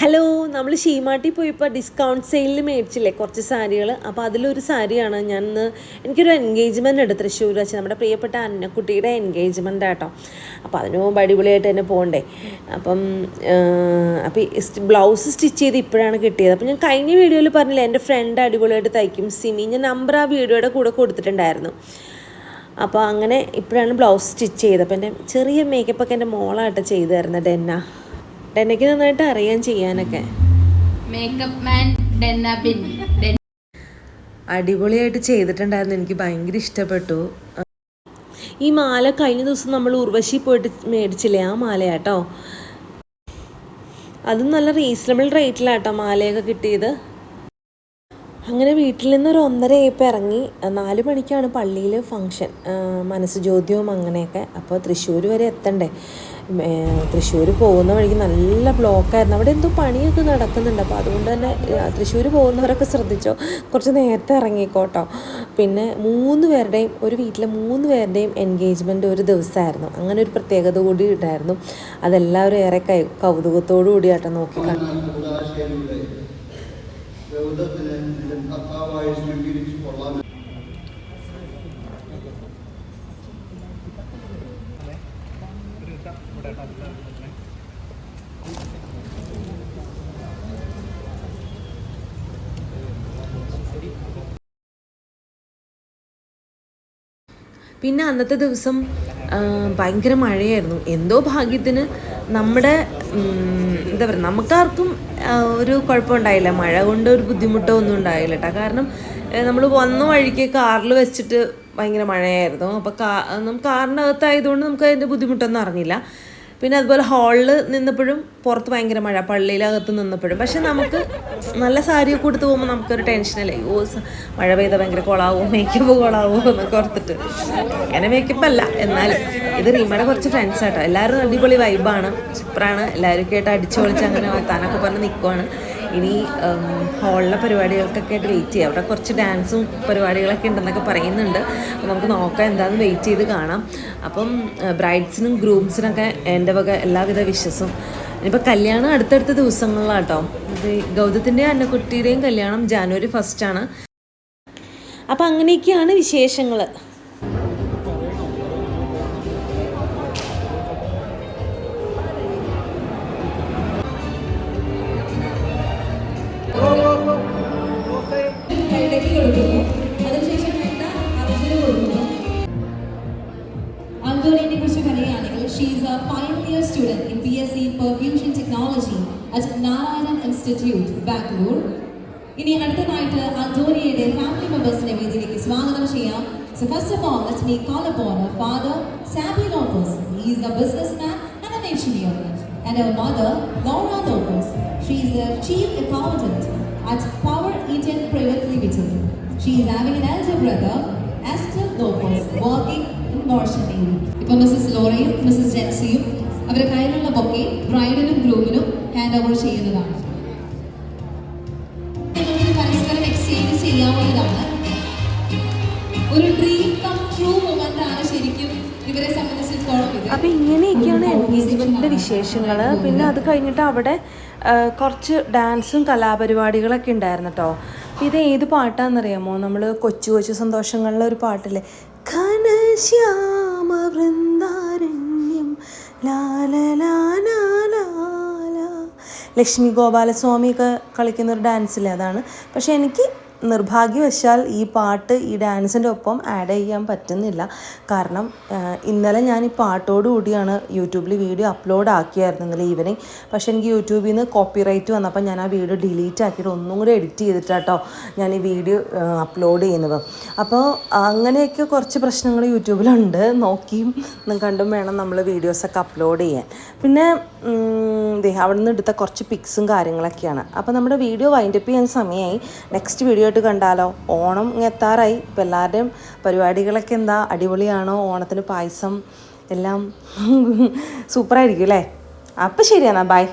Hello നമ്മൾ ഷീമാട്ടി പോയപ്പോൾ discount സെയിലിൽ മേടിച്ചില്ലേ കുറച്ച് സാരികൾ അപ്പോൾ അതിലൊരു സാരിയാണ് ഞാൻ ഇന്ന് എനിക്കൊരു എൻഗേജ്മെന്റ് ഉണ്ട് തൃശ്ശൂർ വെച്ച്. നമ്മുടെ പ്രിയപ്പെട്ട അന്നക്കുട്ടിയുടെ എൻഗേജ്മെന്റ് ആട്ടോ. അപ്പോൾ അതിന് മുമ്പ് അടിപൊളിയായിട്ട് തന്നെ പോകണ്ടേ. അപ്പം അപ്പോൾ ബ്ലൗസ് സ്റ്റിച്ച് ചെയ്ത് ഇപ്പോഴാണ് കിട്ടിയത്. അപ്പോൾ ഞാൻ കഴിഞ്ഞ വീഡിയോയിൽ പറഞ്ഞില്ല എന്റെ ഫ്രണ്ട് അടിപൊളിയായിട്ട് തയ്ക്കും സിമി. ഞാൻ നമ്പർ ആ വീഡിയോയുടെ കൂടെ കൊടുത്തിട്ടുണ്ടായിരുന്നു. അപ്പോൾ അങ്ങനെ ഇപ്പോഴാണ് ബ്ലൗസ് സ്റ്റിച്ച് ചെയ്തത്. അപ്പോൾ എന്റെ ചെറിയ മേക്കപ്പൊക്കെ എന്റെ മോളായിട്ട് ചെയ്തു തരുന്നത് ഡെന്ന. ഡെന്നയ്ക്ക് നന്നായിട്ട് അറിയാൻ ചെയ്യാനൊക്കെ. മേക്കപ്പ് മാൻ അടിപൊളിയായിട്ട് ചെയ്തിട്ടുണ്ടായിരുന്നു. എനിക്ക് ഭയങ്കര ഇഷ്ടപ്പെട്ടു. ഈ മാല കഴിഞ്ഞ ദിവസം നമ്മൾ ഉർവശി പോയിട്ട് മേടിച്ചില്ലേ ആ മാലയാട്ടോ? അതും നല്ല റീസണബിൾ റേറ്റിലാട്ടോ മാലയൊക്കെ കിട്ടിയത്. അങ്ങനെ വീട്ടിൽ നിന്ന് ഒരു ഒന്നര ഏപ്പം ഇറങ്ങി. നാല് മണിക്കാണ് പള്ളിയിൽ ഫങ്ഷൻ മനസ്സ് ജ്യോതിയും അങ്ങനെയൊക്കെ. അപ്പോൾ തൃശ്ശൂർ വരെ എത്തണ്ടേ? തൃശ്ശൂർ പോകുന്ന വഴിക്ക് നല്ല ബ്ലോക്കായിരുന്നു. അവിടെ എന്തോ പണിയൊക്കെ നടക്കുന്നുണ്ട്. അപ്പോൾ അതുകൊണ്ട് തന്നെ തൃശ്ശൂർ പോകുന്നവരൊക്കെ ശ്രദ്ധിച്ചോ. കുറച്ച് നേരത്തെ ഇറങ്ങിക്കോട്ടോ. പിന്നെ മൂന്ന് പേരുടെയും ഒരു വീട്ടിലെ മൂന്ന് പേരുടെയും എൻഗേജ്മെന്റ് ഒരു ദിവസമായിരുന്നു അങ്ങനെ ഒരു പ്രത്യേകത കൂടി ഉണ്ടായിരുന്നു. അതെല്ലാവരും ഏറെ കൈ കൗതുകത്തോടു കൂടിയാട്ടോ നോക്കി കൊള്ളാം പിന്നെ അന്നത്തെ ദിവസം ഭയങ്കര മഴയായിരുന്നു. എന്തോ ഭാഗ്യത്തിന് നമ്മുടെ എന്താ പറയുക നമുക്കാർക്കും ഒരു കുഴപ്പമുണ്ടായില്ല. മഴ കൊണ്ട് ഒരു ബുദ്ധിമുട്ടോ ഒന്നും ഉണ്ടായില്ല കേട്ടോ കാരണം നമ്മൾ വന്ന വഴിക്ക് കാറിൽ വെച്ചിട്ട് ഭയങ്കര മഴയായിരുന്നു. അപ്പോൾ കാ നമുക്ക് കാറിനകത്തായതുകൊണ്ട് നമുക്ക് അതിന്റെ ബുദ്ധിമുട്ടൊന്നും അറിഞ്ഞില്ല. പിന്നെ അതുപോലെ ഹാളിൽ നിന്നപ്പോഴും പുറത്ത് ഭയങ്കര മഴ പള്ളിയിലകത്ത് നിന്നപ്പോഴും. പക്ഷെ നമുക്ക് നല്ല സാരിയൊക്കെ കൊടുത്ത് പോകുമ്പോൾ നമുക്കൊരു ടെൻഷനല്ലേ ഓ മഴ പെയ്ത ഭയങ്കര കൊളാവോ മേക്കപ്പ് കൊളാവോ എന്നൊക്കെ ഓർത്തിട്ട്. അങ്ങനെ മേക്കപ്പ് അല്ല എന്നാലും ഇത് റീമയുടെ കുറച്ച് ഫ്രണ്ട്സ് ആട്ടോ. എല്ലാവരും അടിപൊളി വൈബാണ് സൂപ്പറാണ് എല്ലാവരും കേട്ട് അടിച്ചു പൊളിച്ച് അങ്ങനെ താനൊക്കെ പറഞ്ഞ് നിൽക്കുവാണ് ഇനി ഹോളിലെ പരിപാടികൾക്കൊക്കെ ആയിട്ട് വെയിറ്റ് ചെയ്യാം. അവിടെ കുറച്ച് ഡാൻസും പരിപാടികളൊക്കെ ഉണ്ടെന്നൊക്കെ പറയുന്നുണ്ട്. അപ്പോൾ നമുക്ക് നോക്കാം എന്താണെന്ന് വെയിറ്റ് ചെയ്ത് കാണാം. അപ്പം ബ്രൈഡ്സിനും ഗ്രൂംസിനൊക്കെ എന്റെ വക എല്ലാവിധ വിശ്വസും ഇനിയിപ്പോൾ കല്യാണം അടുത്തടുത്ത ദിവസങ്ങളിലാട്ടോ. ഇത് ഗൗതത്തിന്റെയും അന്നക്കുട്ടിയുടെയും കല്യാണം ജാനുവരി ഫസ്റ്റാണ് അപ്പം അങ്ങനെയൊക്കെയാണ് വിശേഷങ്ങൾ പറയുകയാണെങ്കിൽ she's a final year student in P S C perfusion technology at Narayanan institute Bangalore ഇനി അടുത്തതായിട്ട് അന്തോണിയുടെ ഫാമിലി മെമ്പേഴ്സിനെ വേദിയിലേക്ക് സ്വാഗതം ചെയ്യാം so first of all let me call upon her father Saby Lopez he is a businessman and an engineer and her mother Laura Lopez she is a chief accountant at Power Eaton Private Limited she is having an elder brother Esther Lopez working Navy. ഇപ്പൊ Mrs ലോറയും Mrs ജെൻസിയും അവരുടെ കയ്യിലുള്ള bouquet ബ്രൈഡിനും ഗ്രൂമിനും hand over ചെയ്യുന്നതാണ്. നിങ്ങൾക്ക് പരസ്പരം എക്സ്ചേഞ്ച് ചെയ്യാവുന്നതാണ്. ഒരു ഡ്രീം കം ട്രൂ മൊമെന്റ് ആണ് ശരിക്കും ഇവരെ സംബന്ധിച്ചിടത്തോളം അപ്പോൾ ഇങ്ങനെയൊക്കെയാണ് എൻഗേജ്മെന്റിന്റെ വിശേഷങ്ങൾ പിന്നെ അത് കഴിഞ്ഞിട്ട് അവിടെ കുറച്ച് ഡാൻസും കലാപരിപാടികളൊക്കെ ഉണ്ടായിരുന്നു കേട്ടോ ഇത് ഏത് പാട്ടാണെന്നറിയാമോ? നമ്മൾ കൊച്ചു കൊച്ചു സന്തോഷങ്ങളിലെ ഒരു പാട്ടില്ലേ? ഘനശ്യാമ ലാലലാനാലാല ലാല ലക്ഷ്മി ഗോപാലസ്വാമിയൊക്കെ കളിക്കുന്ന ഒരു അതാണ്. പക്ഷേ എനിക്ക് നിർഭാഗ്യവശാൽ ഈ പാട്ട് ഈ ഡാൻസിന്റെ ഒപ്പം ആഡ് ചെയ്യാൻ പറ്റുന്നില്ല. കാരണം ഇന്നലെ ഞാൻ ഈ പാട്ടോടുകൂടിയാണ് യൂട്യൂബിൽ വീഡിയോ അപ്ലോഡ് ആക്കിയായിരുന്നു ഇന്നലെ ഈവനിങ്. പക്ഷേ എനിക്ക് യൂട്യൂബിൽ നിന്ന് കോപ്പിറൈറ്റ് വന്നപ്പോൾ ഞാൻ ആ വീഡിയോ ഡിലീറ്റ് ആക്കിയിട്ട് ഒന്നും കൂടി എഡിറ്റ് ചെയ്തിട്ടാട്ടോ ഞാൻ ഈ വീഡിയോ അപ്ലോഡ് ചെയ്യുന്നത്. അപ്പോൾ അങ്ങനെയൊക്കെ കുറച്ച് പ്രശ്നങ്ങൾ യൂട്യൂബിലുണ്ട്. നോക്കിയും കണ്ടും വേണം നമ്മൾ വീഡിയോസൊക്കെ അപ്ലോഡ് ചെയ്യാൻ. പിന്നെ അവിടെ നിന്ന് എടുത്ത കുറച്ച് പിക്സും കാര്യങ്ങളൊക്കെയാണ്. അപ്പോൾ നമ്മുടെ വീഡിയോ വൈൻഡപ്പ് ചെയ്യാൻ സമയമായി. നെക്സ്റ്റ് വീഡിയോ ആയിട്ട് കണ്ടാലോ? ഓണം എത്താറായി. ഇപ്പം എല്ലാവരുടെയും പരിപാടികളൊക്കെ എന്താ? അടിപൊളിയാണോ? ഓണത്തിന് പായസം എല്ലാം സൂപ്പറായിരിക്കും അല്ലേ? അപ്പോൾ എന്നാൽ ബൈ.